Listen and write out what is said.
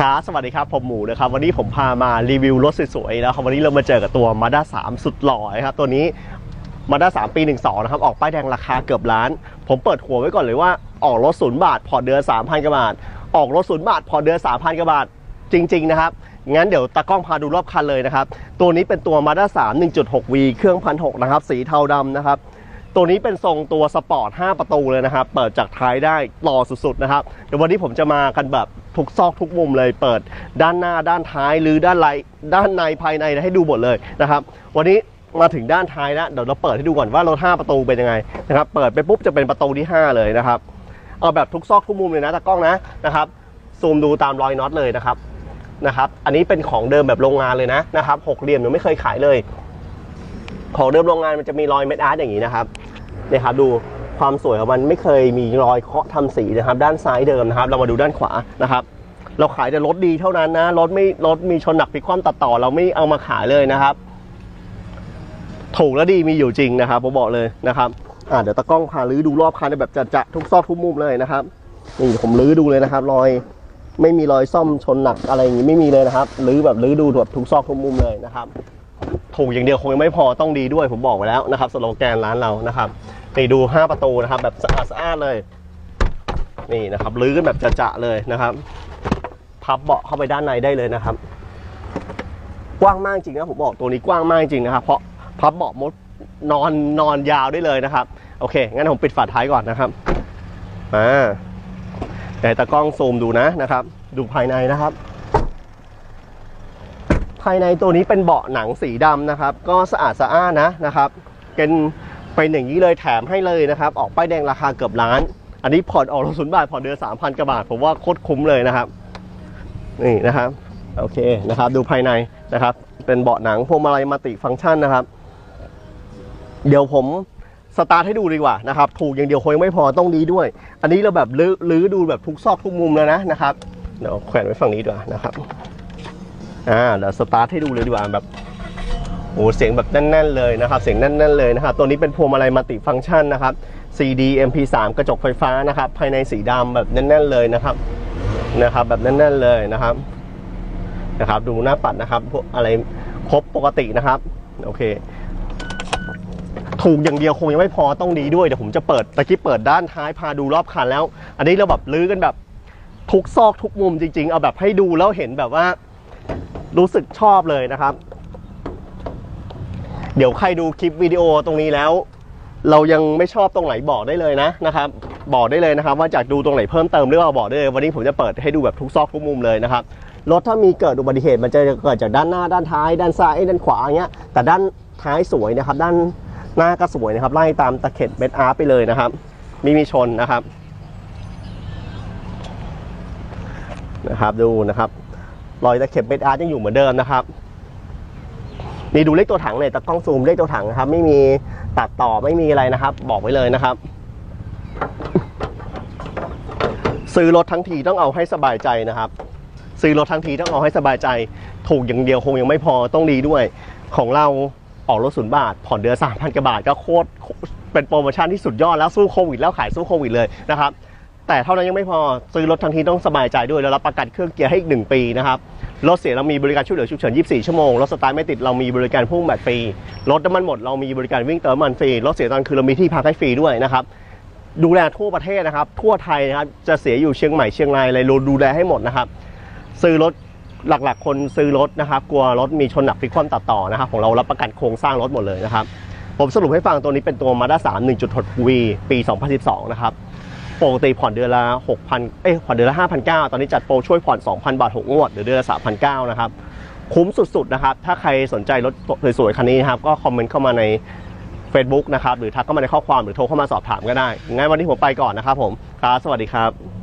ครับ สวัสดีครับ ผมหมูนะครับ วันนี้ผมพามารีวิวรถสวยๆแล้วครับวันนี้เรามาเจอกับตัว Mazda 3 สุดหล่อนะครับ ตัวนี้ Mazda 3 ปี 12 นะครับ ออกป้ายแดงราคาเกือบล้าน ผมเปิดหัวไว้ก่อนเลยว่า ออกรถศูนย์บาท ผ่อนเดือน 3,000กว่าบาท ออกรถศูนย์บาท ผ่อนเดือน 3,000กว่าบาท จริง ๆ นะครับ งั้นเดี๋ยวตากล้องพาดูรอบคันเลยนะครับ ตัวนี้เป็นตัว Mazda 3 1.6V เครื่องพันหนะครับ สีเทาดำนะครับตัวนี้เป็นทรงตัวสปอร์ต 5 ประตูเลยนะครับ เปิดจากท้ายได้หล่อสุดๆนะครับ เดี๋ยววันนี้ผมจะมากันแบบ ทุกซอกทุกมุมเลยเปิดด้านหน้าด้านท้ายหรือด้านไหลด้านในภายในให้ดูหมดเลยนะครับ วันนี้มาถึงด้านท้ายแล้วเดี๋ยวเราเปิดให้ดูก่อนว่ารถ5ประตูเป็นยังไงนะครับ เปิดไปปุ๊บจะเป็นประตูที่ 5 เลยนะครับ เอาแบบทุกซอกทุกมุมเลยนะตากล้องนะนะครับซูมดูตามรอยน็อตเลยนะครับนะครับ อันนี้เป็นของเดิมแบบโรงงานเลยนะนะครับหกเหลี่ยมยังไม่เคยขายเลย ของเดิมโรงงานมันจะมีรอยเม็ดอาร์ตอย่างนี้นะครับเนี่ยครับดู ความสวยของมันไม่เคยมีรอยเคาะทำสีนะครับ ด้านซ้ายเดิมนะครับ เรามาดูด้านขวานะครับเราขายแต่รถดีเท่านั้นนะรถไม่รถมีชนหนักพิคว่ำตัดต่อ เราไม่เอามาขายเลยนะครับ ถูกและดีมีอยู่จริงนะครับผมบอกเลยนะครับอ่าเดี๋ยวตากล้องพาลื้อดูรอบคันแบบจะๆทุกซอกทุกมุมเลยนะครับนี่ผมลื้อดูเลยนะครับ รอยไม่มีรอยซ่อมชนหนักอะไรอย่างนี้ไม่มีเลยนะครับลื้อแบบลื้อดูแบบทุกซอกทุกมุมเลยนะครับถูกอย่างเดียวคงยังไม่พอต้องดีด้วยผมบอกไว้แล้วนะครับสโลแกนร้านเรานะครับ นี่ดู 5 ประตูนะครับ แบบสะอาดสะอาดเลย นี่นะครับลื้อกันแบบจะๆเลยนะครับ พับเบาะเข้าไปด้านในได้เลยนะครับ กว้างมากจริงนะผมบอกตัวนี้กว้างมากจริงนะครับ เพราะพับเบาะมดนอนนอนยาวได้เลยนะครับ โอเค งั้นผมปิดฝาท้ายก่อนนะครับอ่าแต่ตากล้องซูมดูนะนะครับ ดูภายในนะครับ ภายในตัวนี้เป็นเบาะหนังสีดำนะครับ ก็สะอาดสะอ้านนะนะครับ เป็น เป็นอย่างนี้เลยแถมให้เลยนะครับ ออกป้ายแดงราคาเกือบล้าน อันนี้ผ่อนออกรถศูนย์บาทผ่อนเดือนสามพันกว่าบาท ผมว่าโคตรคุ้มเลยนะครับ นี่นะครับ โอเคนะครับ ดูภายในนะครับ เป็นเบาะหนังพวงมาลัยมัติฟังก์ชันนะครับ เดี๋ยวผมสตาร์ทให้ดูดีกว่านะครับ ถูกอย่างเดียวคงยังไม่พอต้องดีด้วย อันนี้เราแบบลื้อลื้อดูแบบทุกซอกทุกมุมแล้วนะนะครับเดี๋ยวแขวนไว้ฝั่งนี้ดีกว่านะครับ อ่าเดี๋ยวสตาร์ทให้ดูเลยดีกว่าแบบ โอ้เสียงแบบแน่นๆเลยนะครับ เสียงแน่นๆเลยนะครับตัวนี้เป็นพวงมาลัยมัลติฟังก์ชันนะครับ CD MP3 กระจกไฟฟ้านะครับ ภายในสีดำแบบแน่นๆเลยนะครับนะครับ แบบแน่นๆเลยนะครับนะครับ ดูหน้าปัดนะครับพวกอะไรครบปกตินะครับโอเค ถูกอย่างเดียวคงยังไม่พอต้องดีด้วยเดี๋ยวผมจะเปิดตะกี้เปิดด้านท้ายพาดูรอบคันแล้ว อันนี้เราแบบลื้อกันแบบทุกซอกทุกมุมจริง ๆ เอาแบบให้ดูแล้วเห็นแบบว่า รู้สึกชอบเลยนะครับ เดี๋ยวใครดูคลิปวิดีโอตรงนี้แล้ว เรายังไม่ชอบตรงไหนบอกได้เลยนะนะครับ บอกได้เลยนะครับ ว่าจากดูตรงไหนเพิ่มเติมหรือว่าบอกได้เลย วันนี้ผมจะเปิดให้ดูแบบทุกซอกทุกมุมเลยนะครับรถถ้ามีเกิดอุบัติเหตุมันจะเกิดจากด้านหน้าด้านท้าย ด้านซ้ายด้านขวาอย่างเงี้ยแต่ด้านท้ายสวยนะครับ ด้านหน้าก็สวยนะครับ ไล่ตามตะเข็บเม็ดอาร์ไปเลยนะครับไม่มีชนนะครับนะครับดูนะครับรอยตะเข็บเม็ดอาร์ยังอยู่เหมือนเดิมนะครับ นี่ดูเลขตัวถังเลยตะกล้องซูมเลขตัวถังนะครับ ไม่มีตัดต่อไม่มีอะไรนะครับ บอกไว้เลยนะครับ ซื้อรถทั้งทีต้องเอาให้สบายใจนะครับ ซื้อรถทั้งทีต้องเอาให้สบายใจ ถูกอย่างเดียวคงยังไม่พอต้องดีด้วย ของเราออกรถศูนย์บาท ผ่อนเดือนสามพันกว่าบาทก็โคตรเป็นโปรโมชั่นที่สุดยอดแล้วสู้โควิดแล้วขายสู้โควิดเลยนะครับ แต่เท่านั้นยังไม่พอซื้อรถทั้งทีต้องสบายใจด้วยแล้วรับประกันเครื่องเกียร์ให้อีก1ปีนะครับ รถเสียเรามีบริการช่วยเหลือฉุกเฉิน 24 ชั่วโมง รถสตาร์ทไม่ติดเรามีบริการพุ่งแบตฟรี รถน้ำมันหมดเรามีบริการวิ่งเติมน้ำมันฟรี รถเสียตอนคือเรามีที่พักให้ฟรีด้วยนะครับดูแลทั่วประเทศนะครับ ทั่วไทยนะครับ จะเสียอยู่เชียงใหม่เชียงรายอะไรเราดูแลให้หมดนะครับ ซื้อรถหลักๆ คนซื้อรถนะครับ กลัวรถมีชนหนักพลิกคว่ำตัดต่อนะครับ ของเรารับประกันโครงสร้างรถหมดเลยนะครับ ผมสรุปให้ฟังตัวนี้เป็นตัว Mazda 3 1.6V ปี 2012 นะครับ ปกติผ่อนเดือนละ6,000เอ้ยผ่อนเดือนละ5,900 ตอนนี้จัดโปรช่วยผ่อน 2,000 บาท 6 งวด หรือเดือนละ3,900 นะครับ คุ้มสุดๆนะครับ ถ้าใครสนใจรถสวยๆ คันนี้นะครับ ก็คอมเมนต์เข้ามาใน Facebook นะครับ หรือทักเข้ามาในข้อความหรือโทรเข้ามาสอบถามก็ได้งั้นวันนี้ผมไปก่อนนะครับผมครับสวัสดีครับ